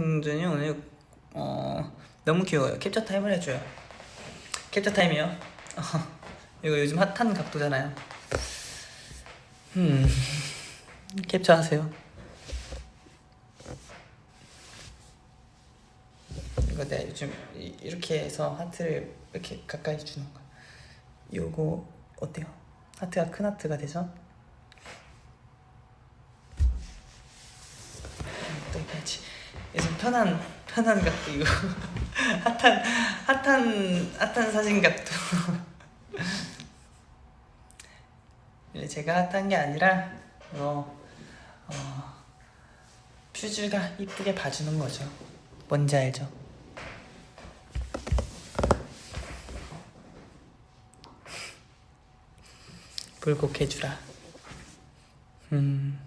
승준이 오늘 어 너무 귀여워요. 캡처 타임을 해줘요. 캡처 타임이요. 어, 이거 요즘 핫한 각도잖아요. 음 캡처하세요. 이거 내가 요즘 이- 이렇게 해서 하트를 이렇게 가까이 주는 거야. 요거 어때요? 하트가 큰 하트가 되죠? 또 해야지. 요즘 편한 편한 각도 이거 핫한 핫한 핫한 사진 각도. 제가 핫한 게 아니라 이거 어, 퓨즈가 이쁘게 봐주는 거죠. 뭔지 알죠? 불곡해주라. 음.